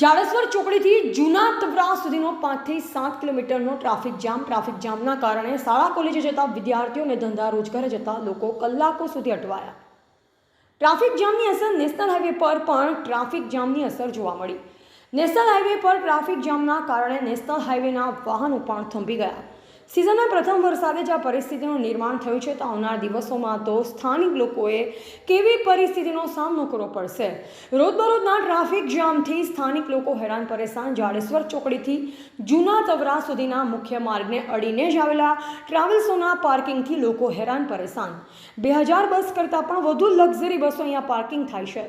જાડેશ્વર ચોકડીથી જૂના તવરા સુધીનો પાંચથી સાત કિલોમીટરનો ટ્રાફિક જામ. ટ્રાફિક જામના કારણે શાળા, કોલેજે જતા વિદ્યાર્થીઓ અને ધંધા, રોજગારે જતા લોકો કલાકો સુધી અટવાયા. ટ્રાફિક જામની અસર નેશનલ હાઈવે પર પણ ટ્રાફિક જામની અસર જોવા મળી. નેશનલ હાઈવે પર ટ્રાફિક જામના કારણે નેશનલ હાઈવેના વાહનો પણ થંભી ગયા. સિઝનના પ્રથમ વરસાદે જ આ પરિસ્થિતિનું નિર્માણ થયું છે તો આવનાર દિવસોમાં તો સ્થાનિક લોકોએ કેવી પરિસ્થિતિનો સામનો કરવો પડશે? રોજબરોજના ટ્રાફિક જામથી સ્થાનિક લોકો હેરાન પરેશાન. જાડેશ્વર ચોકડીથી જૂના તવરા સુધીના મુખ્ય માર્ગને અડીને જ આવેલા ટ્રાવેલ્સોના પાર્કિંગથી લોકો હેરાન પરેશાન. બે હજાર બસ કરતાં પણ વધુ લક્ઝરી બસો અહીંયા પાર્કિંગ થાય છે.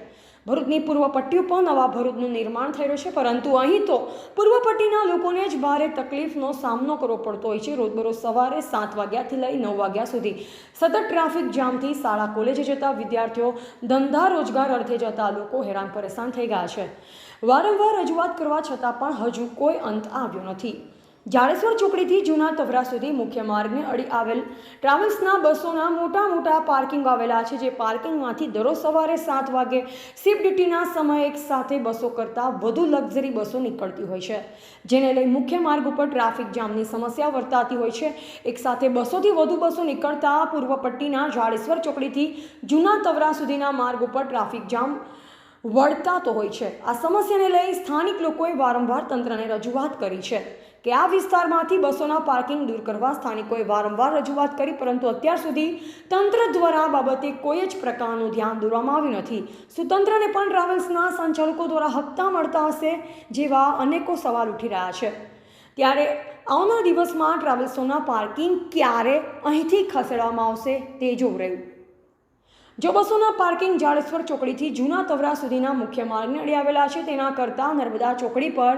ભરૂચની પૂર્વ પટ્ટી ઉપર નવા ભરૂચનું નિર્માણ થઈ રહ્યું છે, પરંતુ અહીં તો પૂર્વ પટ્ટીના લોકોને જ ભારે તકલીફનો સામનો કરવો પડતો હોય છે. રોજબરોજ સવારે સાત વાગ્યાથી લઈ નવ વાગ્યા સુધી સતત ટ્રાફિક જામથી શાળા, કોલેજે જતા વિદ્યાર્થીઓ ધંધા રોજગાર અર્થે જતા લોકો હેરાન પરેશાન થઈ ગયા છે. વારંવાર રજૂઆત કરવા છતાં પણ હજુ કોઈ અંત આવ્યો નથી. જાડેશ્વર ચોકડીથી જૂના તવરા સુધી મુખ્ય માર્ગને અડી આવેલ ટ્રાવેલ્સના બસોના મોટા મોટા પાર્કિંગ આવેલા છે, જે પાર્કિંગમાંથી દરરોજ સવારે સાત વાગે શિફ્ટ ડ્યુટીના સમયે એક સાથે બસો કરતાં વધુ લક્ઝરી બસો નીકળતી હોય છે. જેને લઈ મુખ્ય માર્ગ ઉપર ટ્રાફિક જામની સમસ્યા વર્તાતી હોય છે. એક સાથે બસોથી વધુ બસો નીકળતા પૂર્વ પટ્ટીના જાડેશ્વર ચોકડીથી જૂના તવરા સુધીના માર્ગ ઉપર ટ્રાફિક જામ વળતાતો હોય છે. આ સમસ્યાને લઈ સ્થાનિક લોકોએ વારંવાર તંત્રને રજૂઆત કરી છે. કે આ વિસ્તારમાંથી બસોના પાર્કિંગ દૂર કરવા સ્થાનિકોએ વારંવાર રજૂઆત કરી, પરંતુ અત્યાર સુધી તંત્ર દ્વારા આ બાબતે કોઈ જ પ્રકારનું ધ્યાન દોરવામાં આવ્યું નથી. સુતંત્રને પણ ટ્રાવેલ્સના સંચાલકો દ્વારા હપ્તા મળતા હશે જેવા અનેકો સવાલ ઉઠી રહ્યા છે. ત્યારે આવનાર દિવસમાં ટ્રાવેલ્સોના પાર્કિંગ ક્યારે અહીંથી ખસેડવામાં આવશે તે જોવું રહ્યું. જો બસોના પાર્કિંગ જાડેશ્વર ચોકડીથી જૂના તવરા સુધીના મુખ્ય માર્ગને અડી આવેલા છે, તેના કરતાં નર્મદા ચોકડી પર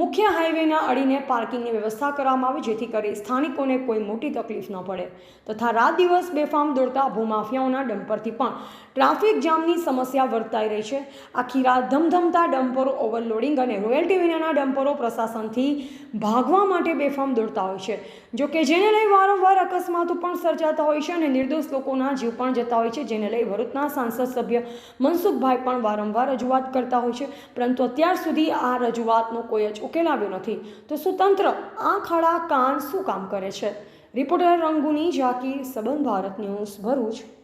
મુખ્ય હાઈવેના અડીને પાર્કિંગની વ્યવસ્થા કરવામાં આવે, જેથી કરી સ્થાનિકોને કોઈ મોટી તકલીફ ન પડે. તથા રાત દિવસ બેફામ દોડતા ભૂમાફિયાઓના ડમ્પરથી પણ ટ્રાફિક જામની સમસ્યા વર્તાઈ રહી છે. આખી રાત ધમધમતા ડમ્પરો ઓવરલોડિંગ અને રોયલ્ટી વિનાના ડમ્પરો પ્રશાસનથી ભાગવા માટે બેફામ દોડતા હોય છે. જો કે જેને લઈ વારંવાર અકસ્માતો પણ સર્જાતા હોય છે અને નિર્દોષ લોકોના જીવ પણ જતા હોય છે, જેને લઈ ભરૂચના સાંસદ સભ્ય મનસુખભાઈ પણ વારંવાર રજૂઆત કરતા હોય છે. પરંતુ અત્યાર સુધી આ રજૂઆતનો કોઈ જ ઉકેલ આવ્યો નથી. તો શું તંત્ર આ ખાડા કાન શું કામ કરે છે? રિપોર્ટર રંગુની ઝાકીર સબંધ ભારત ન્યૂઝ ભરૂચ.